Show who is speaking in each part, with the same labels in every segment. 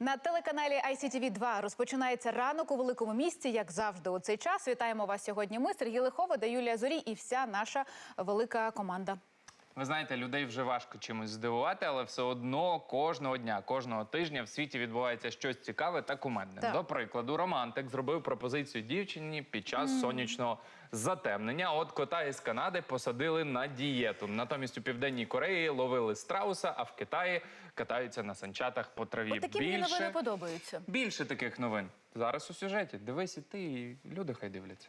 Speaker 1: На телеканалі ICTV 2 розпочинається ранок у великому місті. Як завжди, у цей час вітаємо вас сьогодні. Ми Сергій Лихова та Юлія Зорі і вся наша велика команда.
Speaker 2: Ви знаєте, людей вже важко чимось здивувати, але все одно кожного дня, кожного тижня в світі відбувається щось цікаве та кумедне.
Speaker 1: Так.
Speaker 2: До прикладу, романтик зробив пропозицію дівчині під час сонячного затемнення. От кота із Канади посадили на дієту. Натомість у південній Кореї ловили страуса, а в Китаї катаються на санчатах по траві.
Speaker 1: От такі мені новини подобаються.
Speaker 2: більше таких новин зараз у сюжеті. Дивись і ти, і люди хай дивляться.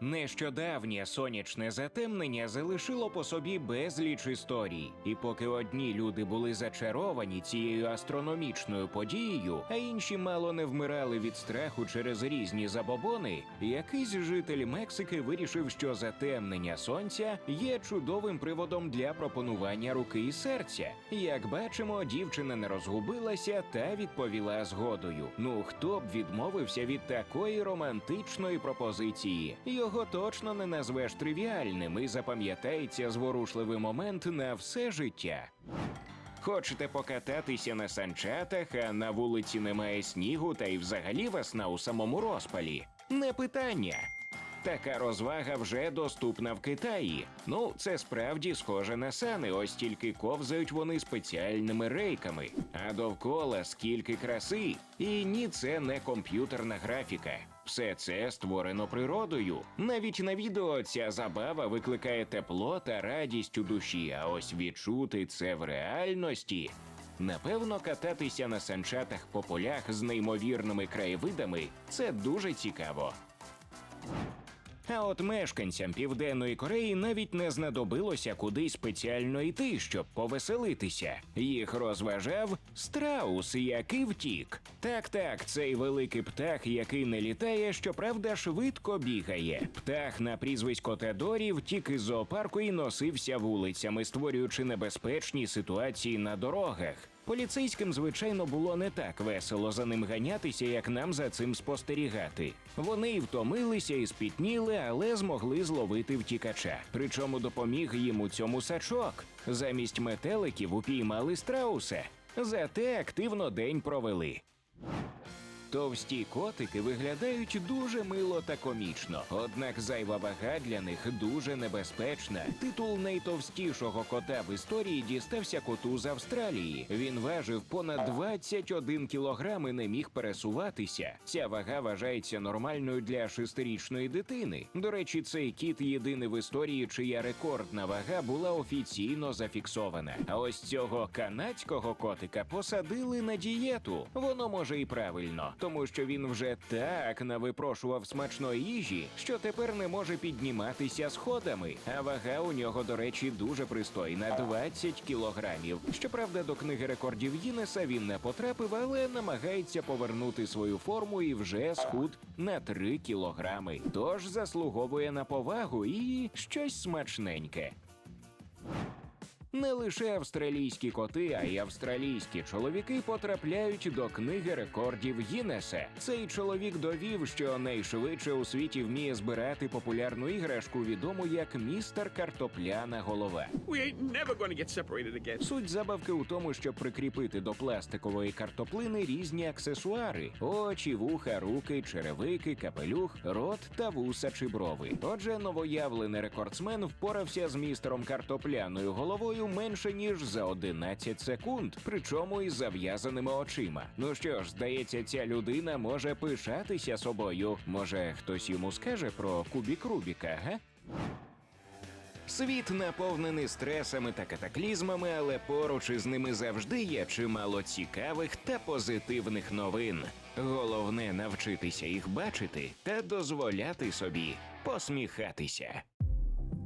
Speaker 3: Нещодавнє сонячне затемнення залишило по собі безліч історій, і поки одні люди були зачаровані цією астрономічною подією, а інші мало не вмирали від страху через різні забобони, якийсь житель Мексики вирішив, що затемнення сонця є чудовим приводом для пропонування руки і серця. Як бачимо, дівчина не розгубилася та відповіла згодою. Ну хто б відмовився від такої романтичної пропозиції? Його точно не назвеш тривіальним і запам'ятається зворушливий момент на все життя. Хочете покататися на санчатах, а на вулиці немає снігу, та й взагалі весна у самому розпалі? Не питання. Така розвага вже доступна в Китаї. Ну, це справді схоже на сани, ось тільки ковзають вони спеціальними рейками. А довкола скільки краси. І ні, це не комп'ютерна графіка. Все це створено природою. Навіть на відео ця забава викликає тепло та радість у душі, а ось відчути це в реальності. Напевно, кататися на санчатах по полях з неймовірними краєвидами це дуже цікаво. А от мешканцям Південної Кореї навіть не знадобилося кудись спеціально йти, щоб повеселитися. Їх розважав страус, який втік. Так, так, цей великий птах, який не літає, щоправда, швидко бігає. Птах на прізвисько Тедорі втік із зоопарку і носився вулицями, створюючи небезпечні ситуації на дорогах. Поліцейським, звичайно, було не так весело за ним ганятися, як нам за цим спостерігати. Вони й втомилися і спітніли, але змогли зловити втікача. Причому допоміг їм у цьому сачок. Замість метеликів упіймали страуса. Зате активно день провели. Товсті котики виглядають дуже мило та комічно, однак зайва вага для них дуже небезпечна. Титул найтовстішого кота в історії дістався коту з Австралії. Він важив понад 21 кілограм і не міг пересуватися. Ця вага вважається нормальною для шестирічної дитини. До речі, цей кіт єдиний в історії, чия рекордна вага була офіційно зафіксована. А ось цього канадського котика посадили на дієту. Воно може і правильно, тому що він вже так навипрошував смачної їжі, що тепер не може підніматися сходами. А вага у нього, до речі, дуже пристойна 20 кілограмів. Щоправда, до книги рекордів Гіннеса він не потрапив, але намагається повернути свою форму і вже схуд на 3 кілограми. Тож заслуговує на повагу і щось смачненьке. Не лише австралійські коти, а й австралійські чоловіки потрапляють до книги рекордів Гіннеса. Цей чоловік довів, що найшвидше у світі вміє збирати популярну іграшку, відому як містер картопляна голова.
Speaker 4: We ain't never gonna get separated again.
Speaker 3: Суть забавки у тому, щоб прикріпити до пластикової картоплини різні аксесуари: очі, вуха, руки, черевики, капелюх, рот та вуса чи брови. Отже, новоявлений рекордсмен впорався з містером картопляною головою менше ніж за 11 секунд, причому із зав'язаними очима. Ну що ж, здається, ця людина може пишатися собою. Може, хтось йому скаже про кубік Рубіка, га? Світ наповнений стресами та катаклізмами, але поруч із ними завжди є чимало цікавих та позитивних новин. Головне навчитися їх бачити та дозволяти собі посміхатися.